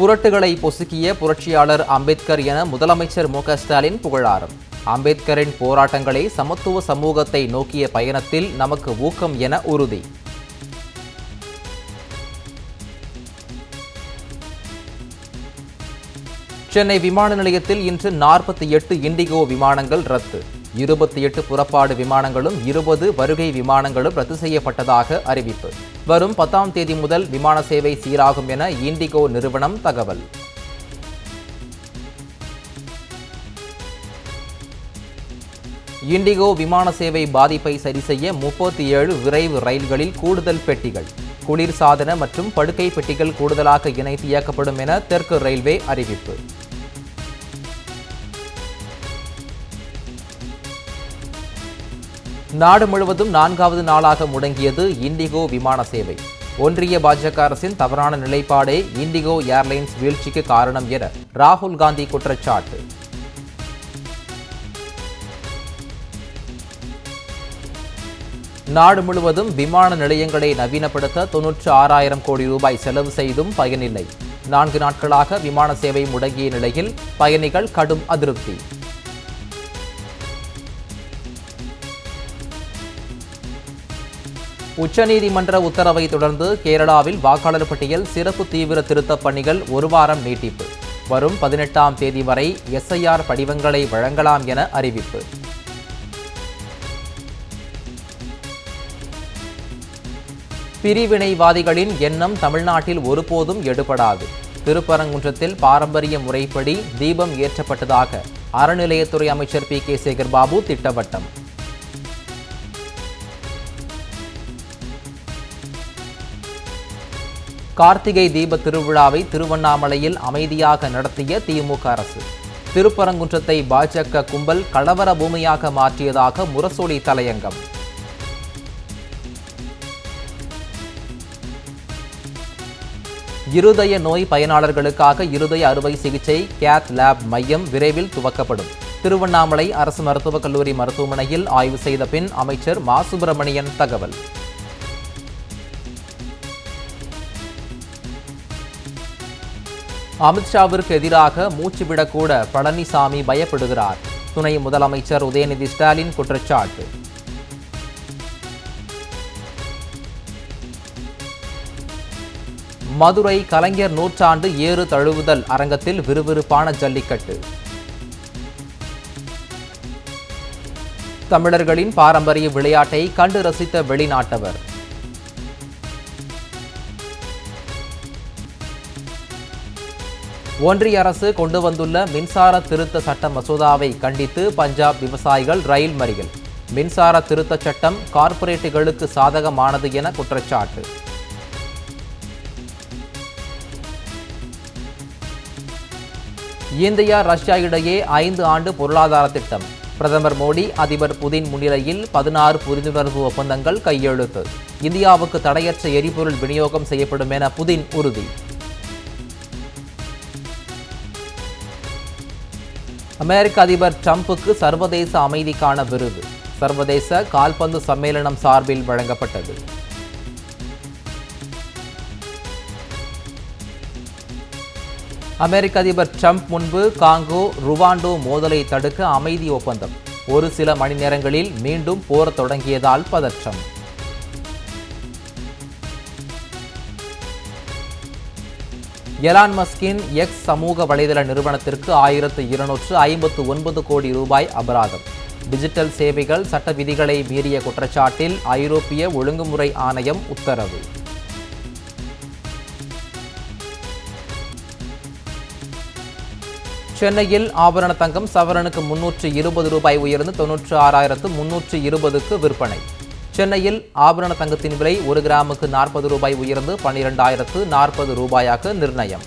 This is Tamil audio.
புரட்டுகளை பொசுக்கிய புரட்சியாளர் அம்பேத்கர் என முதலமைச்சர் மு ஸ்டாலின் புகழாரம். அம்பேத்கரின் போராட்டங்களே சமத்துவ சமூகத்தை நோக்கிய பயணத்தில் நமக்கு ஊக்கம் என உறுதி. சென்னை விமான நிலையத்தில் இன்று நாற்பத்தி எட்டு இண்டிகோ விமானங்கள் ரத்து. இருபத்தி எட்டு புறப்பாடு விமானங்களும் இருபது வருகை விமானங்களும் ரத்து செய்யப்பட்டதாக அறிவிப்பு. வரும் பத்தாம் தேதி முதல் விமான சேவை சீராகும் என இண்டிகோ நிறுவனம் தகவல். இண்டிகோ விமான சேவை பாதிப்பை சரி செய்ய முப்பத்தி ஏழு விரைவு ரயில்களில் கூடுதல் பெட்டிகள் குளிர்சாதன மற்றும் படுக்கை பெட்டிகள் கூடுதலாக இணைத்து இயக்கப்படும் என தெற்கு ரயில்வே அறிவிப்பு. நாடு முழுவதும் நான்காவது நாளாக முடங்கியது இண்டிகோ விமான சேவை. ஒன்றிய பாஜக அரசின் தவறான நிலைப்பாடே இண்டிகோ ஏர்லைன்ஸ் வீழ்ச்சிக்கு காரணம் என ராகுல் காந்தி குற்றச்சாட்டு. நாடு முழுவதும் விமான நிலையங்களை நவீனப்படுத்த தொன்னூற்று ஆறாயிரம் கோடி ரூபாய் செலவு செய்தும் பயனில்லை. நான்கு நாட்களாக விமான சேவை முடங்கிய நிலையில் பயணிகள் கடும் அதிருப்தி. உச்சநீதிமன்ற உத்தரவை தொடர்ந்து கேரளாவில் வாக்காளர் பட்டியல் சிறப்பு தீவிர திருத்தப் பணிகள் ஒரு வாரம் நீட்டிப்பு. வரும் பதினெட்டாம் தேதி வரை எஸ்ஐஆர் படிவங்களை வழங்கலாம் என அறிவிப்பு. பிரிவினைவாதிகளின் எண்ணம் தமிழ்நாட்டில் ஒருபோதும் எடுபடாது. திருப்பரங்குன்றத்தில் பாரம்பரிய முறைப்படி தீபம் ஏற்றப்பட்டதாக அறநிலையத்துறை அமைச்சர் பி கே சேகர்பாபு திட்டவட்டம். கார்த்திகை தீப திருவிழாவை திருவண்ணாமலையில் அமைதியாக நடத்திய திமுக அரசு. திருப்பரங்குன்றத்தை பாஜக கும்பல் கலவர பூமியாக மாற்றியதாக முரசொலி தலையங்கம். இருதய நோய் பயனாளர்களுக்காக இருதய அறுவை சிகிச்சை கேத் லேப் மையம் விரைவில் துவக்கப்படும். திருவண்ணாமலை அரசு மருத்துவக் கல்லூரி மருத்துவமனையில் ஆய்வு செய்த பின் அமைச்சர் மா. சுப்பிரமணியன் தகவல். அமித்ஷாவிற்கு எதிராக மூச்சுவிடக்கூட பழனிசாமி பயப்படுகிறார். துணை முதலமைச்சர் உதயநிதி ஸ்டாலின் குற்றச்சாட்டு. மதுரை கலைஞர் நூற்றாண்டு ஏறு தழுவுதல் அரங்கத்தில் விறுவிறுப்பான ஜல்லிக்கட்டு. தமிழர்களின் பாரம்பரிய விளையாட்டை கண்டு ரசித்த வெளிநாட்டவர். ஒன்றிய அரசு கொண்டு வந்துள்ள மின்சார திருத்த சட்ட மசோதாவை கண்டித்து பஞ்சாப் விவசாயிகள் ரயில் மறியல். மின்சார திருத்த சட்டம் கார்ப்பரேட்டுகளுக்கு சாதகமானது என குற்றச்சாட்டு. இந்தியா ரஷ்யா இடையே ஐந்து ஆண்டு பொருளாதார திட்டம். பிரதமர் மோடி அதிபர் புதின் முன்னிலையில் பதினாறு புரிந்துணர்வு ஒப்பந்தங்கள் கையெழுத்து. இந்தியாவுக்கு தடையற்ற எரிபொருள் விநியோகம் செய்யப்படும் என புதின் உறுதி. அமெரிக்க அதிபர் ட்ரம்புக்கு சர்வதேச அமைதிக்கான விருது. சர்வதேச கால்பந்து சம்மேளனம் சார்பில் வழங்கப்பட்டது. அமெரிக்க அதிபர் ட்ரம்ப் முன்பு காங்கோ ருவாண்டோ மோதலை தடுக்க அமைதி ஒப்பந்தம். ஒரு சில மணி நேரங்களில் மீண்டும் போர் தொடங்கியதால் பதற்றம். எலான் மஸ்கின் எக்ஸ் சமூக வலைதள நிறுவனத்திற்கு ஆயிரத்து இருநூற்று ஐம்பத்து ஒன்பது கோடி ரூபாய் அபராதம். டிஜிட்டல் சேவைகள் சட்ட விதிகளை மீறிய குற்றச்சாட்டில் ஐரோப்பிய ஒழுங்குமுறை ஆணையம் உத்தரவு. சென்னையில் ஆபரண தங்கம் சவரனுக்கு முன்னூற்று இருபது ரூபாய் உயர்ந்து தொன்னூற்று ஆறாயிரத்து முன்னூற்று இருபதுக்கு விற்பனை. சென்னையில் ஆபரண தங்கத்தின் விலை ஒரு கிராமுக்கு நாற்பது ரூபாய் உயர்ந்து பன்னிரெண்டாயிரத்து நாற்பது ரூபாயாக நிர்ணயம்.